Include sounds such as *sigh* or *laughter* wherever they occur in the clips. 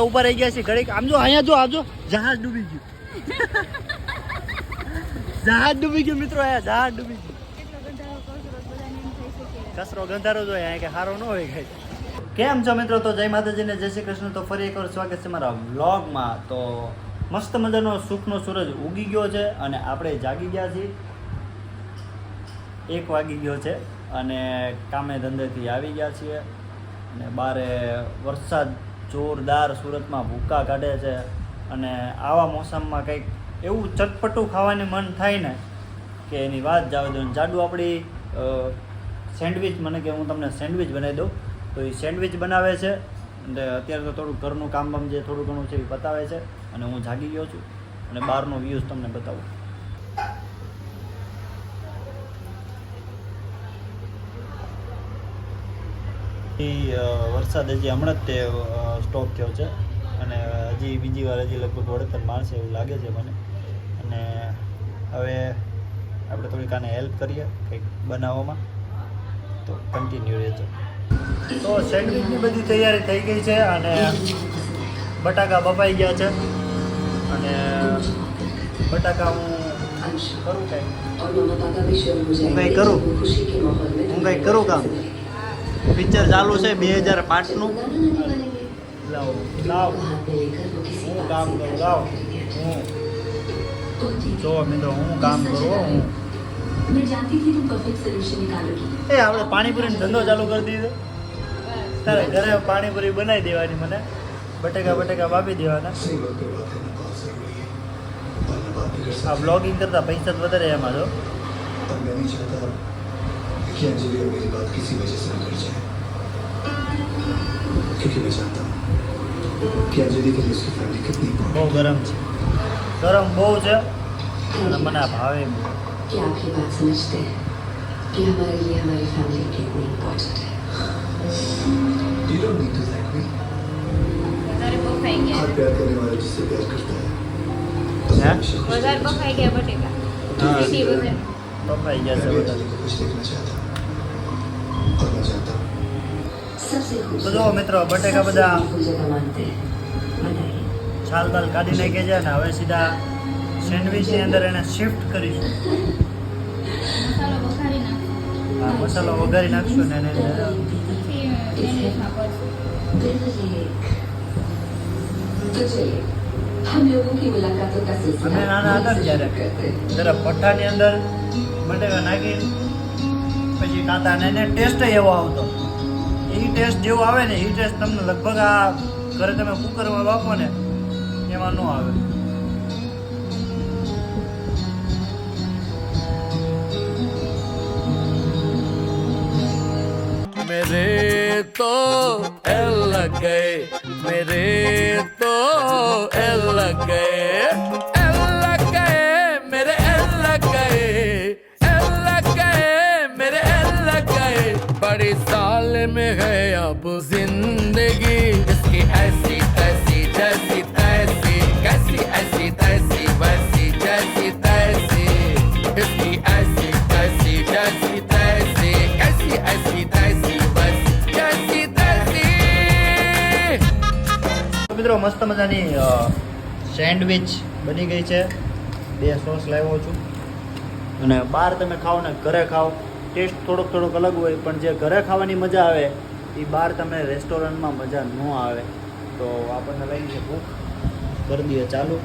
ઉપર રહી ગયા છે ઘડીક આમ જો અહીંયા જો આજો જહાજ ડૂબી ગયું. *laughs* જહાજ ડૂબી ગયું મિત્રો અહીંયા જહાજ ડૂબી ગયું. કસરો ગંધારો જો અહીંયા કે સારો ન હોય કઈ. કેમ છો મિત્રો? તો જય માતાજીને જય શ્રી કૃષ્ણ. તો ફરી એકવાર સ્વાગત છે મારા વ્લોગમાં. તો મસ્ત મજાનો સુખનો સૂરજ ઉગી ગયો છે અને આપણે જાગી ગયા છીએ. એક વાગી ગયો છે અને કામે ધંધેથી આવી ગયા છીએ. અને બારે વરસાદ જોરદાર સુરતમાં ભૂકા કાઢે છે અને આવા મોસમમાં કંઈક એવું ચટપટું ખાવાની મન થાય ને કે એની વાત જાવ દો જાડુ આપણી સેન્ડવિચ, મને કે હું તમને સેન્ડવિચ બનાવી દઉં. તો એ સેન્ડવિચ બનાવે છે અને અત્યારે તો થોડું ઘરનું કામ બામ જે થોડું ઘણું છે એ બતાવે છે અને હું જાગી ગયો છું અને બહારનો વ્યૂઝ તમને બતાવું. એ વરસાદ હજી હમણાં જ તે સ્ટોપ થયો છે. અને હજી બીજી વાર હજી લગભગ વળતર માણસે એવું લાગે છે મને. અને હવે આપણે થોડીક આને હેલ્પ કરીએ કંઈક બનાવવામાં. તો કન્ટિન્યુ રહેજો. તો સેન્ડવિચની બધી તૈયારી થઈ ગઈ છે અને બટાકા બપાઈ ગયા છે. અને બટાકા હું કરું કંઈક હું કરું હું કંઈક કરું કામ? પિક્ચર ચાલુ છે બે હજાર પાંચનું લાવ લાવ. હું કામ કરું, લાવ. હું. જો મિત્રો, હું કામ કરું, હું એ, આપણે પાણીપુરીનો ધંધો ચાલુ કરી દીધો. તારે ઘરે પાણીપુરી બનાવી દેવાની મને. બટેકા બટેકા વાપી દેવાના. આ બ્લોગિંગ કરતા પૈસા જ વધારે એમાં, જો. कि अंजलि और मेरी बात किसी वजह से बिगड़ जाए क्योंकि मैं जानता हूँ कि अंजलि के लिए उसकी फैमिली कितनी બહુ important ગરમ છે ગરમ બહુ છે અને મને આ ભાવે બહુ. क्या आप ये बात समझते हैं कि हमारे लिए हमारी फैमिली कितनी इम्पोर्टेंट है है you don't need to thank me વધારે બફાઈ ગયા हर प्यार करने वाला जिससे प्यार करता है बस हैं? हमेशा खुश વધારે देखना બફાઈ ગયા બટેકા हाँ। સીટી વધારે બફાઈ ગયા चाहता છે हूँ। मैं भी બધા अंजलि को खुश देखना चाहता બધો મિત્રો, બટેકા બધા. છાલ બાલ કાઢી નાખે છે ને હવે સીધા સેન્ડવિચની અંદર એને શિફ્ટ કરીશું. હા, મસાલો વઘારી નાખશું ને એને અમે નાના હતા ત્યારે. જરા પઠ્ઠાની અંદર બટેકા નાખી. પછી કાંતા ને એને ટેસ્ટ એવો આવતો એ ટેસ્ટ જેવો આવે ને એ ટેસ્ટ તમને લગભગ આ ઘરે તમે કુકરમાં વાપો ને એમાં ન આવે मेरे तो एल लग गए मेरे तो एल लग गए बड़ी साल में है अब जिंदगी इसकी ऐसी तैसी जैसी तैसी कैसी ऐसी तैसी वैसी जैसी तैसी इसकी ऐसी तैसी जैसी तैसी कैसी ऐसी तैसी वैसी जैसी तैसी તો મિત્રો મસ્ત મજાની અ, સેન્ડવિચ બની ગઈ છે બે સોસ લાવ્યો છું અને બહાર તમે ખાઓ ને ઘરે ખાઓ ટેસ્ટ થોડોક થોડોક અલગ હોય, પણ જે ઘરે ખાવાની મજા આવે, એ બહાર તમે રેસ્ટોરન્ટમાં મજા ન આવે. તો આપણને લઈ છે ભૂખ કરી દઈએ, ચાલુ.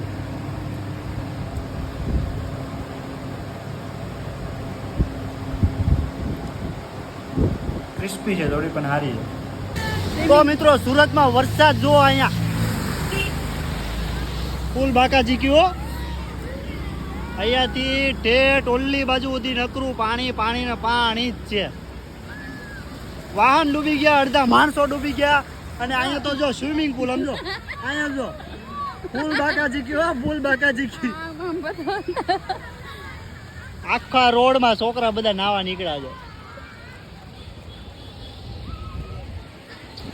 ક્રિસ્પી છે થોડી, પણ સારી છે. તો મિત્રો, સુરતમાં વરસાદ જો અહીંયા. ફૂલ બાકાજી કયો. અહીંયાથી ઠેઠ ઓલ્લી બાજુ સુધી નકરું પાણી પાણી ને પાણી જ છે. વાહન ડૂબી ગયા અડધા માણસો ડૂબી ગયા. અને અહીંયા તો જો સ્વિમિંગ પુલ સમજો. અહીંયા જો. ફૂલ બાકાજી હો ફૂલ બાકા કી આખા રોડમાં છોકરા બધા નાવા નીકળ્યા છે.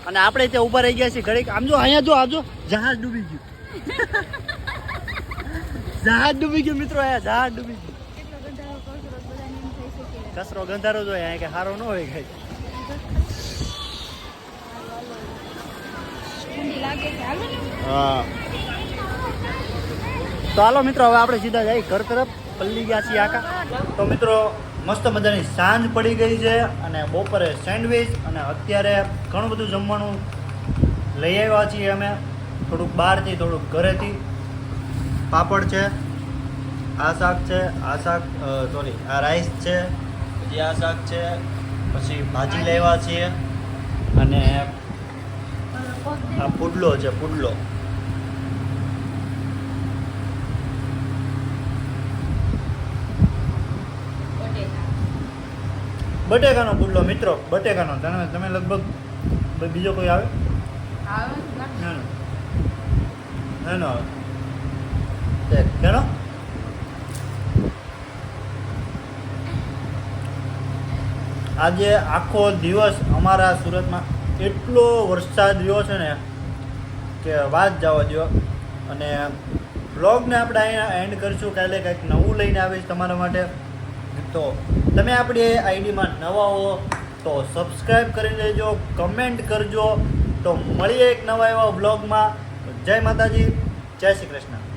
અને આપણે ત્યાં ઊભા રહી ગયા છીએ ઘડીક. આમ જો અહીંયા જો આજો જહાજ ડૂબી ગયું. જહાજ ડૂબી ગયું મિત્રો અહીંયા જહાજ ડૂબી ગયું. કચરો ગંધારો જોઈએ અહીંયા કે સારો ન હોય કઈ. હા. તો મિત્રો, હવે આપણે સીધા જઈ ઘર તરફ. પલ્લી ગયા છીએ આકા તો મિત્રો, મસ્ત મજાની સાંજ પડી ગઈ છે અને બપોરે સેન્ડવિચ અને અત્યારે ઘણું બધું જમવાનું લઈ આવ્યા છીએ અમે. થોડુંક બહારથી, થોડુંક ઘરેથી. પાપડ છે આ શાક છે આ શાક સોરી આ રાઈસ છે પછી આ શાક છે પછી ભાજી લેવા છીએ અને આ પુડલો છે પુડલો. બટેકાનો પુડલો મિત્રો બટેકાનો. તમે તમે લગભગ બીજો કોઈ આવે? આવે ના. ના ના આવે તે આજે આખો દિવસ અમારા સુરતમાં એટલો વરસાદ રહ્યો છે ને કે વાત જવા દો અને બ્લોગને આપણે અહીંયા એન્ડ કરીશું. કાલે કંઈક નવું લઈને આવીશ તમારા માટે. તો તમે આપણી આઈડીમાં નવા હો તો સબસ્ક્રાઈબ કરી લેજો કમેન્ટ કરજો. તો મળીએ એક નવા એવા બ્લોગમાં જય માતાજી, જય શ્રી કૃષ્ણ.